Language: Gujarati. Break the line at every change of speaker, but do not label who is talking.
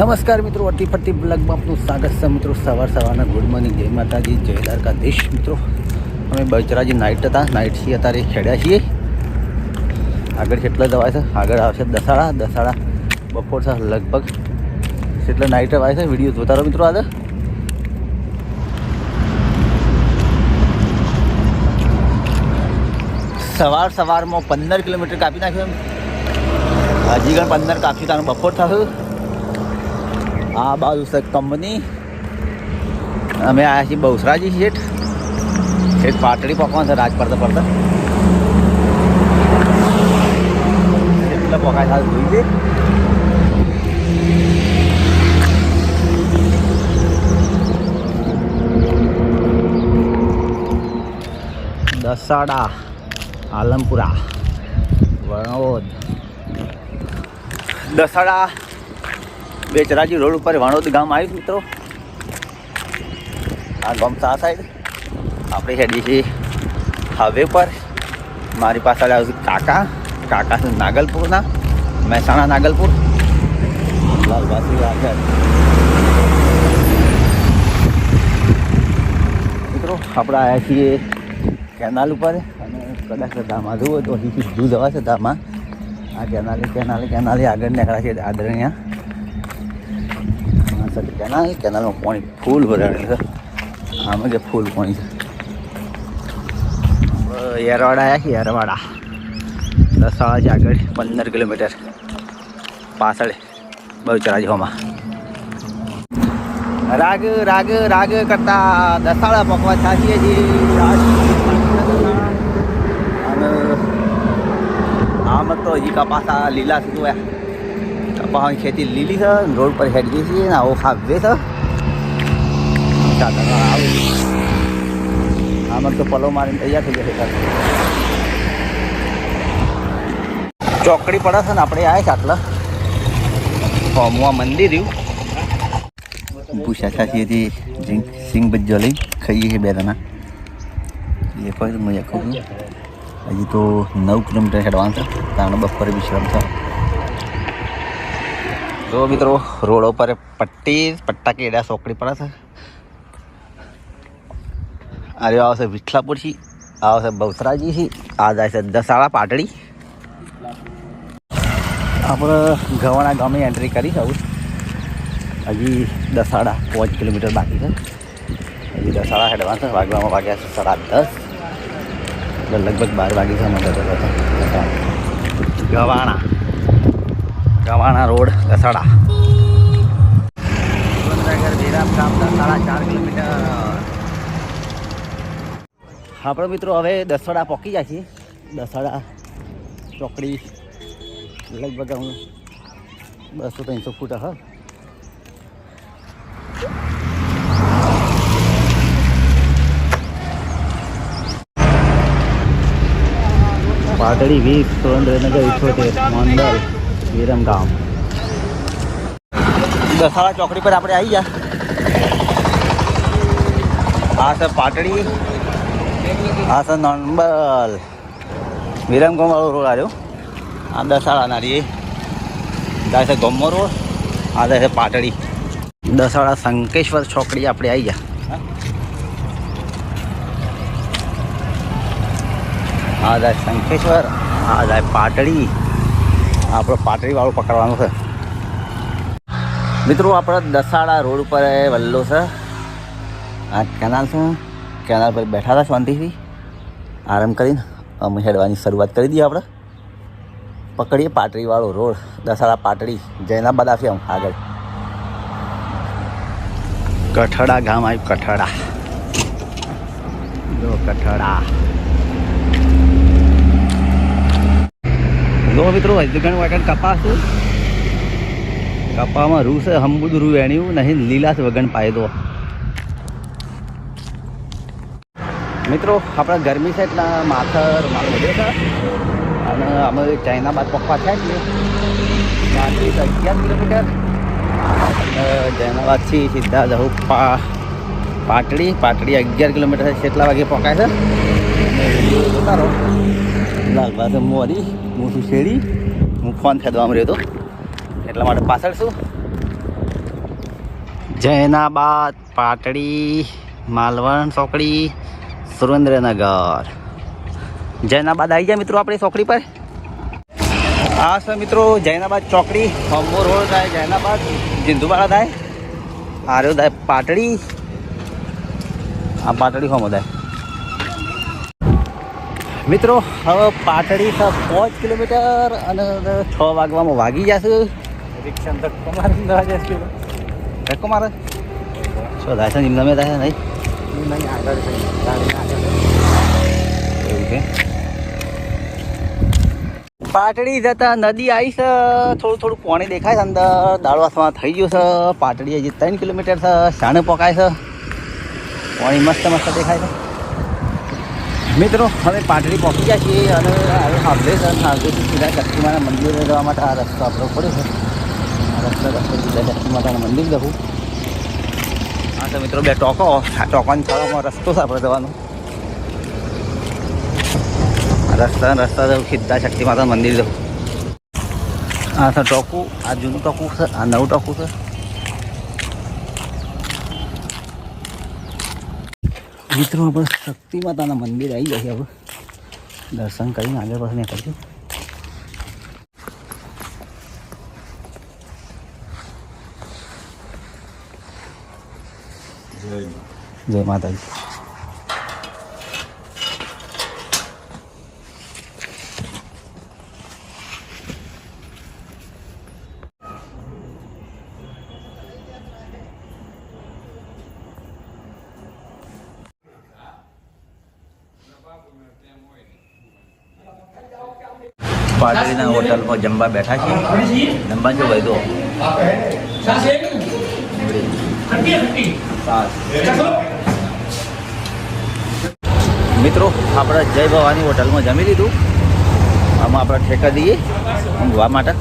નમસ્કાર મિત્રો, અટી ફરતી બ્લોગમાં આપનું સ્વાગત છે મિત્રો. સવાર સવારના ગુડ મોર્નિંગ. જય માતાજી, જય દ્વારકાધીશ મિત્રો. અમે બચરાજી નાઇટ હતા. નાઇટથી અત્યારે ખેડ્યા છીએ. આગળ કેટલા દવાય છે? આગળ આવશે દસાડા. દસાડા બપોર છે લગભગ. એટલે નાઇટ વાય છે? વીડિયો જોતા રહો મિત્રો આજે. સવાર સવારમાં પંદર કિલોમીટર કાપી નાખ્યું એમ. હજી ગણ પંદર કાપી તારું બપોર થશે આ બાજુ છે કંપની. અમે આવ્યા છીએ બહુસરાજી શેઠ. શેઠ પાટડી પકવાન છે, રાજ પડતા પડતા એટલે પકાય જોઈએ દસાડા, આલમપુરા વણોદ દસાડા બેચરાજી રોડ ઉપર વાણોદ ગામ આવ્યું મિત્રો. આ ગામ સા સાઈડ આપણે હેડીએ છીએ હાઈવે પર. મારી પાસે આવ્યું કાકા. કાકા છે નાગલપુરના. મહેસાણા નાગલપુર. લાલબાસી આગળ મિત્રો, આપણે આવ્યા છીએ કેનાલ ઉપર. અને કદાચ ધામા જવું તો અહીંથી સીધું જવા છે ધામા આ કેનાલે કેનાલે કેનાલે આગળ નીકળ્યા છે આદરણીયા સાથે કેનાલ? કેનાલમાં પાણી ફૂલ ભરાયેલું છે. આમાં કે ફૂલ પાણી છે. યરવાડા આવ્યા છે યરવાડા. દસાડા છે આગળ, પંદર કિલોમીટર. પાછળ બહુચરા જોવામાં રાગ રાગ રાગ કરતા દસાડા પકવા છીએ. અને આમ તો હજી કપાસા લીલા શું કપાસની ખેતી લીલી છે, રોડ પર હેડ ગઈ છે આવો ખાવે છે આમાં તો પલો મારીને તૈયાર થઈ જશે ચોકડી પડે છે ને, આપણે આવે છે આટલા. મંદિર રહ્યું પૂછ્યા છાશીથી સિંગ બજ્જો લઈ ખાઈએ છીએ બે જણા. એ કોઈ મજા કહું હજી તો નવ કિલોમીટર હેડવાનું છે કારણ બપોરે વિશ્રામ છે. જો મિત્રો, રોડ ઉપર પટ્ટી, પટ્ટા કેડા ચોકડી પડે છે. અરે આવશે વિઠલાપુરથી આવશે બહુસરાજી થી આ જાય છે દસાળા પાટડી. આપણે ગવાણા ગામે એન્ટ્રી કરી આવું. હજી દસાડા પાંચ કિલોમીટર બાકી છે. હજી દસાડા એડવાન્સ છે, વાગવામાં વાગ્યા છે સાડા દસ. એટલે લગભગ બાર વાગી છે મને ગવાણા. ગવાણા રોડ લસાડા. દસાડા ચાર કિલોમીટર. આપણે મિત્રો હવે દસવાડા પહોંચી જાય છીએ દસવાડા ચોકડી લગભગ હું બસો ત્રણસો ફૂટ હ. પાટડી વીસ સુરેન્દ્રનગર ઇઠોતેર મંડળ વિરમગામ દસાળા ચોકડી પર આપણે આવી ગયા. આ છે પાટડી. આ છે નંબલ. વિરમગામ વાળો રોડ આવ્યો. આ દસાળા નારીએ જાય છે ગમો રોડ. આ છે પાટડી. દસાળા શંકેશ્વર ચોકડી આપણે આવી ગયા. આ જાય શંકેશ્વર, આ જાય પાટડી. આપણો પાટડી વાળું પકડવાનું છે. મિત્રો, આપણે દસાડા રોડ ઉપર વલ્લો છે. આ કેનાલ છે. કેનાલ પર બેઠા હતા શાંતિથી. આરામ કરીને અમે હેડવાની શરૂઆત કરી દઈએ આપણે. પકડીએ પાટડીવાળો રોડ, દસાડા પાટડી, જૈનાબાદ આવશે આમ આગળ. કઠડા ગામ આવ્યું, કઠડા. જો કઠડા. જો મિત્રો હજગણ વગણ કપાસ કપામાં રૂ છે હમબુદ રૂ એણ્યું, નહીં લીલા છે વગણ પાયદો મિત્રો, આપણે ગરમી છે એટલે માથર માથે છે. અને અમે ચાઇના બાદ પકવા છે એટલે બાકી અગિયાર કિલોમીટર. જૈનાબાદથી સીધા જવું પા, પાટડી. પાટડી અગિયાર કિલોમીટર છે કેટલા વાગે પકાય છે. જોતા લાલબાદ મોરી હું છું શેરી, હું ફોન ખેદવામાં રહ્યો હતો. એટલા માટે પાછળ છું. જૈનાબાદ પાટડી, માલવણ ચોકડી સુરેન્દ્રનગર. જૈનાબાદ આવી ગયા મિત્રો આપણી ચોકડી પર? હા સર મિત્રો જૈનાબાદ ચોકડી. હોમ્બો રોડ થાય જૈનાબાદ જિંદુવાળા થાય. આર્યો થાય પાટડી. આ પાટડી હોમો થાય. મિત્રો હવે પાટડી પાંચ કિલોમીટર અને છ વાગવામાં વાગી જશે.
રિક્ષા ધક્કો મારી
ધક્કો મારે? શું થાય છે થાય નહીં? એવું છે. પાટડી જતા નદી આવી છે. થોડું થોડું પાણી દેખાય છે અંદર. દાળવાસમાં થઈ ગયું છે. પાટડી હજી ત્રણ કિલોમીટર છે. શાણે પકાય છે. પાણી મસ્ત મસ્ત દેખાય છે. મિત્રો, હવે પાટડી પહોંચી ગયા છીએ અને હવે છે હાવડેથી સીધા શક્તિમાના મંદિરે જવા માટે આ રસ્તો આપણો પડ્યો છે. આ રસ્તો રસ્તો સીધા શક્તિમાતાના મંદિર જવું. હા, તો મિત્રો, બે ટોકો આ ટોકોની થવામાં રસ્તો છે આપણે જવાનો. રસ્તા રસ્તા જવું, સીધા શક્તિ માતા મંદિર જવું. આ તો ટોકું, આ જૂનું ટોકું છે, આ નવું ટોકું છે. મિત્રો આપણે શક્તિ માતાના મંદિર આવી જાય હવે. દર્શન કરીને આગળ પાછળ નીકળશું. જય માતાજી. પાટડીના હોટલમાં જમવા બેઠા છે જમવા જો વૈદો મિત્રો આપણે જય ભવાની હોટલમાં જમી લીધું. આમાં આપણે ઠેકા દઈએ. ઊંઘવા માટે.